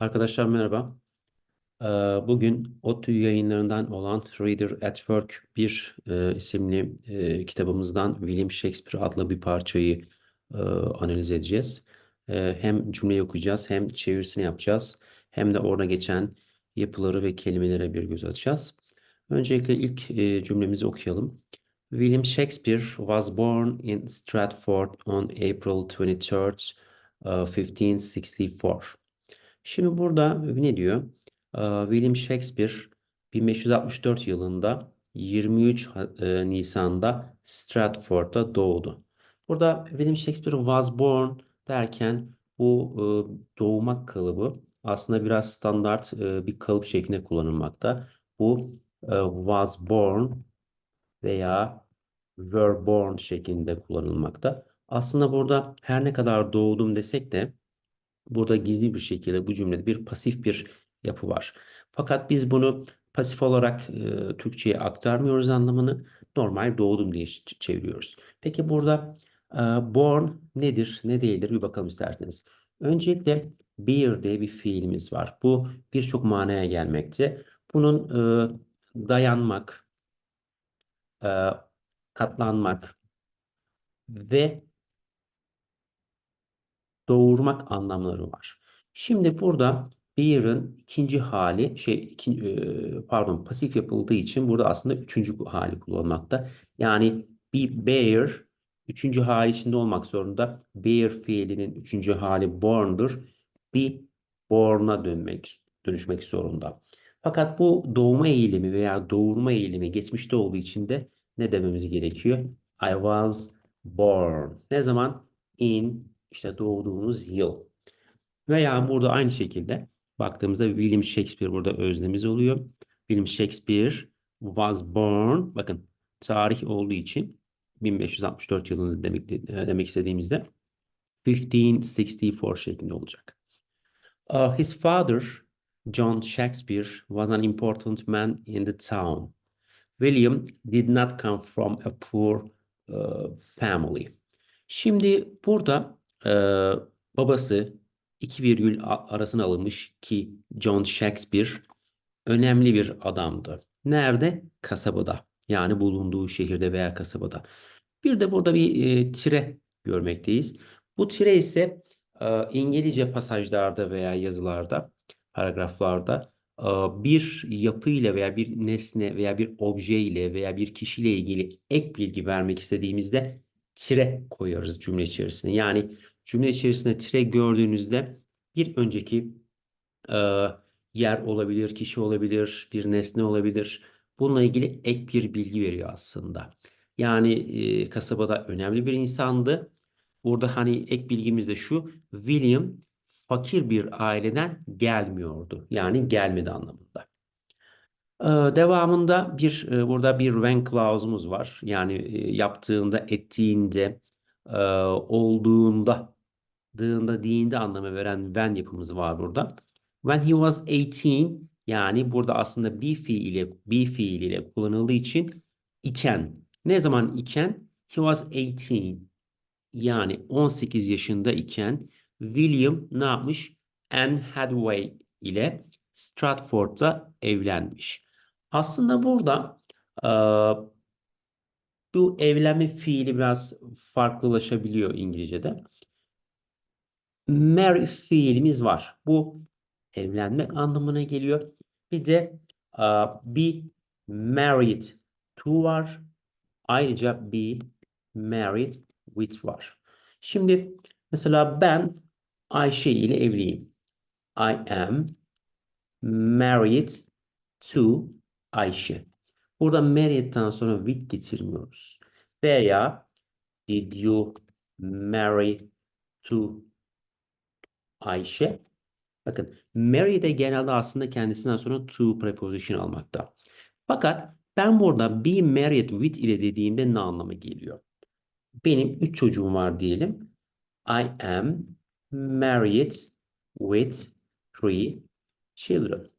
Arkadaşlar merhaba. Ee, Bugün ODTÜ yayınlarından olan Reader at Work 1 e, isimli e, kitabımızdan William Shakespeare adlı bir parçayı e, analiz edeceğiz. Hem cümleyi okuyacağız hem çevirisini yapacağız. Hem de orada geçen yapıları ve kelimelere bir göz atacağız. Öncelikle ilk cümlemizi okuyalım. William Shakespeare was born in Stratford on April 23rd, uh, 1564. Şimdi burada ne diyor? William Shakespeare 1564 yılında 23 Ha- e, Nisan'da Stratford'da doğdu. Burada William Shakespeare was born derken bu e, doğmak kalıbı aslında biraz standart e, bir kalıp şeklinde kullanılmakta. Bu e, was born veya were born şeklinde kullanılmakta. Aslında burada her ne kadar doğdum desek de Burada gizli bir şekilde bu cümlede bir pasif bir yapı var. Fakat biz bunu pasif olarak e, Türkçe'ye aktarmıyoruz anlamını. Normal doğdum diye çeviriyoruz. Peki burada e, born nedir, ne değildir bir bakalım isterseniz. Öncelikle bear diye bir fiilimiz var. Bu birçok manaya gelmekte. Bunun e, dayanmak, e, katlanmak ve doğurmak anlamları var. Şimdi burada bear'ın ikinci hali şey pardon pasif yapıldığı için burada aslında üçüncü hali kullanılmakta. Yani bir bear üçüncü hali içinde olmak zorunda. Bear fiilinin üçüncü hali born'dur. Be born'a dönmek dönüşmek zorunda. Fakat bu doğma eğilimi veya doğurma eğilimi geçmişte olduğu için de ne dememiz gerekiyor? I was born. Ne zaman? In işte doğduğunuz yıl. Veya burada aynı şekilde baktığımızda William Shakespeare burada özlemiz oluyor. William Shakespeare was born. Bakın tarih olduğu için 1564 yılında demek, demek istediğimizde 1564 şeklinde olacak. Uh, his father, John Shakespeare, was an important man in the town. William did not come from a poor uh, family. Şimdi burada babası iki virgül a- arasına alınmış ki John Shakespeare önemli bir adamdı. Nerede? Kasabada. Yani bulunduğu şehirde veya kasabada. Bir de burada bir e, tire görmekteyiz. Bu tire ise e, İngilizce pasajlarda veya yazılarda, paragraflarda e, bir yapıyla veya bir nesne veya bir obje ile veya bir kişiyle ilgili ek bilgi vermek istediğimizde tire koyuyoruz cümle içerisine. Yani cümle içerisinde tire gördüğünüzde bir önceki e, yer olabilir, kişi olabilir, bir nesne olabilir. Bununla ilgili ek bir bilgi veriyor aslında. Yani e, kasabada önemli bir insandı. Burada hani ek bilgimiz de şu. William fakir bir aileden gelmiyordu. Yani gelmedi anlamında. Devamında bir burada bir when clause'umuz var. Yani yaptığında, ettiğinde, olduğunda, dığında, diğinde anlamı veren when yapımız var burada. When he was 18 yani burada aslında be fiili be fiiliyle kullanıldığı için iken. Ne zaman iken? He was 18 yani 18 yaşında iken William ne yapmış? Anne Hathaway ile Stratford'da evlenmiş. Aslında burada e, bu evlenme fiili biraz farklılaşabiliyor İngilizce'de. Marry fiilimiz var. Bu evlenmek anlamına geliyor. Bir de e, be married to var. Ayrıca be married with var. Şimdi mesela ben Ayşe ile evliyim. I am married to Ayşe. Burada married'den sonra with getirmiyoruz. Veya did you marry to Ayşe? Bakın marry de genelde aslında kendisinden sonra to preposition almakta. Fakat ben burada be married with ile dediğimde ne anlama geliyor? Benim üç çocuğum var diyelim. I am married with three children.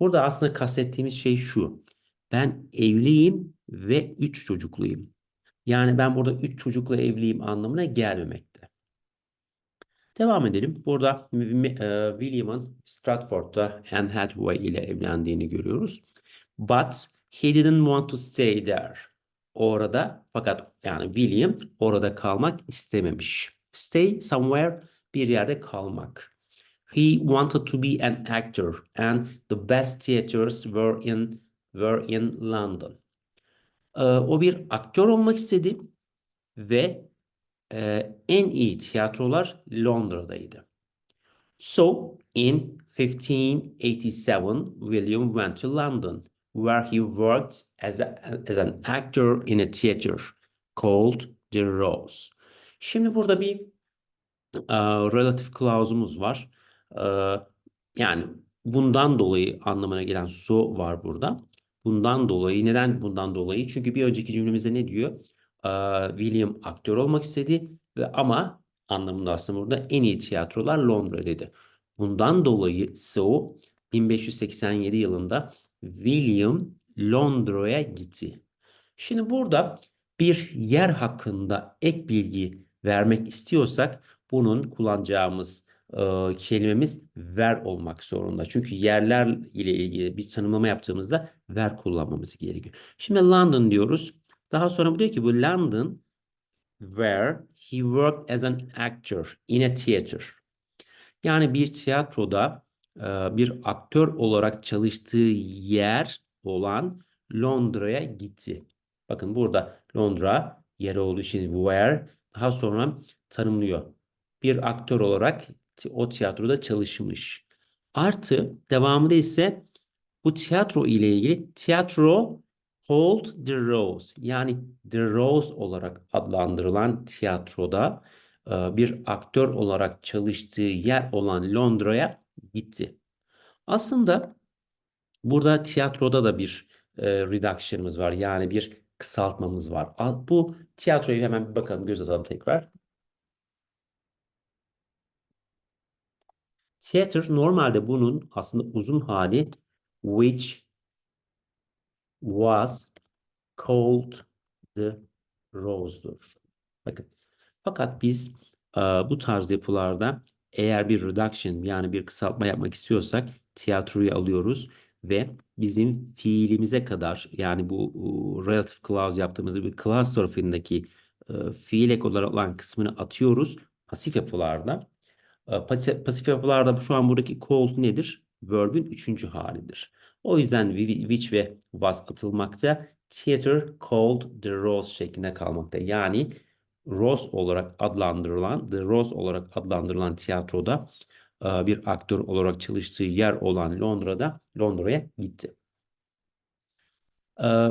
Burada aslında kastettiğimiz şey şu. Ben evliyim ve üç çocukluyum. Yani ben burada üç çocukla evliyim anlamına gelmemekte. Devam edelim. Burada e, William'ın Stratford'da Anne Hathaway ile evlendiğini görüyoruz. But he didn't want to stay there. Orada fakat yani William orada kalmak istememiş. Stay somewhere bir yerde kalmak. He wanted to be an actor and the best theaters were in were in London. Ee, o bir aktör olmak istedi ve e, en iyi tiyatrolar Londra'daydı. So in 1587 William went to London where he worked as, a, as an actor in a theater called The Rose. Şimdi burada bir e, relative clause'umuz var. Yani bundan dolayı anlamına gelen so var burada. Bundan dolayı neden bundan dolayı? Çünkü bir önceki cümlemizde ne diyor? William aktör olmak istedi ve ama anlamında aslında burada en iyi tiyatrolar Londra dedi. Bundan dolayı so 1587 yılında William Londra'ya gitti. Şimdi burada bir yer hakkında ek bilgi vermek istiyorsak bunun kullanacağımız e, kelimemiz ver olmak zorunda. Çünkü yerler ile ilgili bir tanımlama yaptığımızda ver kullanmamız gerekiyor. Şimdi London diyoruz. Daha sonra bu diyor ki bu London where he worked as an actor in a theater. Yani bir tiyatroda e, bir aktör olarak çalıştığı yer olan Londra'ya gitti. Bakın burada Londra yeri olduğu için where daha sonra tanımlıyor. Bir aktör olarak o tiyatroda çalışmış. Artı devamında ise bu tiyatro ile ilgili tiyatro Hold the Rose yani The Rose olarak adlandırılan tiyatroda e, bir aktör olarak çalıştığı yer olan Londra'ya gitti. Aslında burada tiyatroda da bir e, reduction'ımız var. Yani bir kısaltmamız var. Bu tiyatroyu hemen bir bakalım göz atalım tekrar. Theater normalde bunun aslında uzun hali which was called the rose'dur. Bakın. Fakat biz e, bu tarz yapılarda eğer bir reduction yani bir kısaltma yapmak istiyorsak tiyatroyu alıyoruz ve bizim fiilimize kadar yani bu e, relative clause yaptığımızda bir clause tarafındaki e, fiil ek olarak olan kısmını atıyoruz pasif yapılarda. Pasif, pasif yapılarda şu an buradaki called nedir? Verb'ün üçüncü halidir. O yüzden which ve was atılmakta. Theater called the rose şeklinde kalmakta. Yani Rose olarak adlandırılan, The Rose olarak adlandırılan tiyatroda e, bir aktör olarak çalıştığı yer olan Londra'da Londra'ya gitti. E,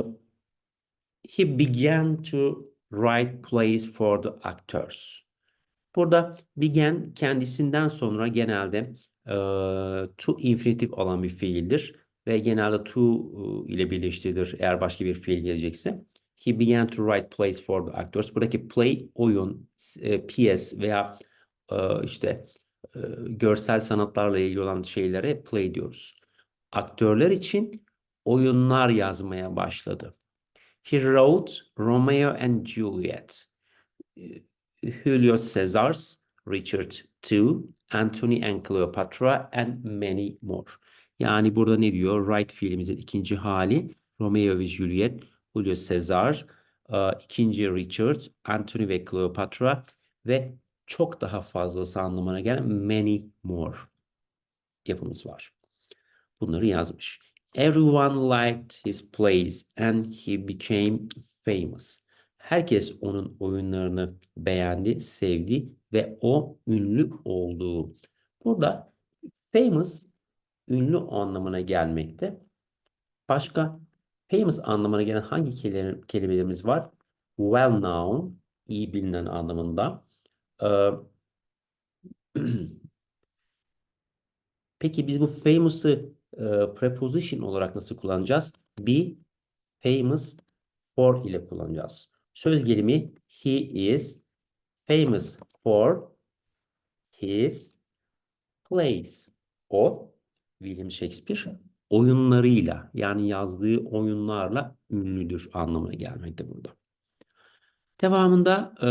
He began to write plays for the actors. Burada began kendisinden sonra genelde e, to infinitif olan bir fiildir ve genelde to ile birleştirilir eğer başka bir fiil gelecekse. He began to write plays for the actors. Buradaki play oyun, e, piyes veya e, işte e, görsel sanatlarla ilgili olan şeylere play diyoruz. Aktörler için oyunlar yazmaya başladı. He wrote Romeo and Juliet. Julio Caesar's, Richard II, Antony and Cleopatra and many more. Yani burada ne diyor? Wright fiilimizin ikinci hali Romeo ve Juliet, Julio Caesar, e, ikinci Richard, Antony ve Cleopatra ve çok daha fazlası anlamına gelen many more yapımız var. Bunları yazmış. Everyone liked his plays and he became famous. Herkes onun oyunlarını beğendi, sevdi ve o ünlü oldu. Burada famous ünlü anlamına gelmekte. Başka famous anlamına gelen hangi kelime- kelimelerimiz var? Well known, iyi bilinen anlamında. Ee, Peki biz bu famous'ı e, preposition olarak nasıl kullanacağız? Be famous for ile kullanacağız. Söz gelimi he is famous for his plays. O William Shakespeare oyunlarıyla yani yazdığı oyunlarla ünlüdür anlamına gelmekte burada. Devamında e,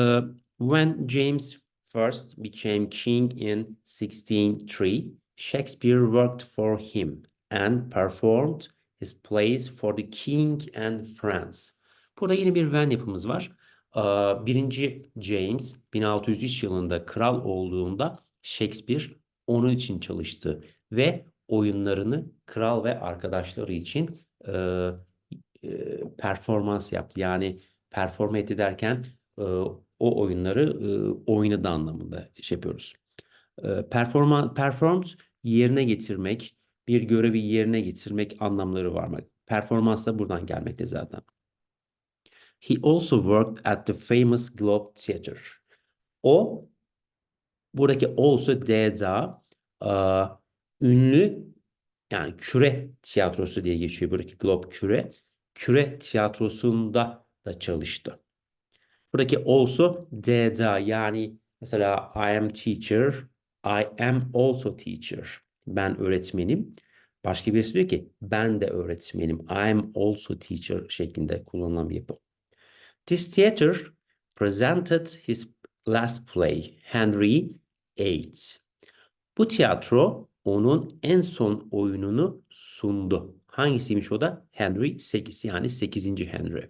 when James I became king in 1603, Shakespeare worked for him and performed his plays for the king and friends. Burada yine bir Venn yapımız var. Aa, Birinci James 1603 yılında kral olduğunda Shakespeare onun için çalıştı ve oyunlarını kral ve arkadaşları için e, e, performans yaptı. Yani perform etti derken e, o oyunları e, oynadı anlamında şey yapıyoruz. E, performa, performs yerine getirmek, bir görevi yerine getirmek anlamları var. Performans da buradan gelmekte zaten. He also worked at the famous Globe Theatre. O buradaki also D'da e, ünlü yani küre tiyatrosu diye geçiyor buradaki Globe küre. Küre tiyatrosunda da çalıştı. Buradaki also D'da yani mesela I am teacher, I am also teacher. Ben öğretmenim. Başka birisi diyor ki ben de öğretmenim. I am also teacher şeklinde kullanılan bir yapı. This theater presented his last play, Henry VIII. Bu tiyatro onun en son oyununu sundu. Hangisiymiş o da? Henry 8 yani 8. Henry.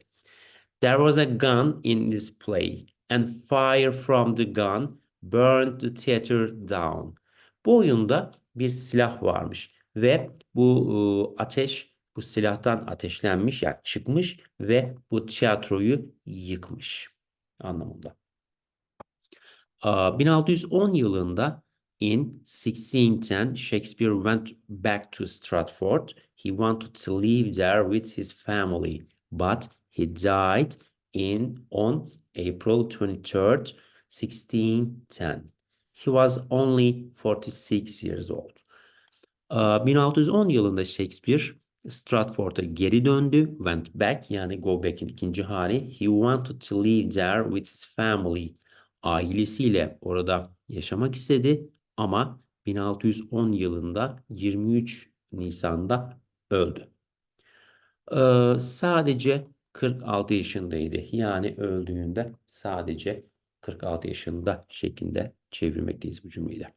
There was a gun in this play and fire from the gun burned the theater down. Bu oyunda bir silah varmış ve bu ıı, ateş bu silahtan ateşlenmiş yani çıkmış ve bu tiyatroyu yıkmış anlamında. Aa, 1610 yılında in 1610 Shakespeare went back to Stratford. He wanted to live there with his family, but he died in on April 23rd, 1610. He was only 46 years old. Aa, 1610 yılında Shakespeare Stratford'a geri döndü. Went back yani go back'in ikinci hali. He wanted to live there with his family. Ailesiyle orada yaşamak istedi ama 1610 yılında 23 Nisan'da öldü. Ee, sadece 46 yaşındaydı. Yani öldüğünde sadece 46 yaşında şeklinde çevirmekteyiz bu cümleyi de.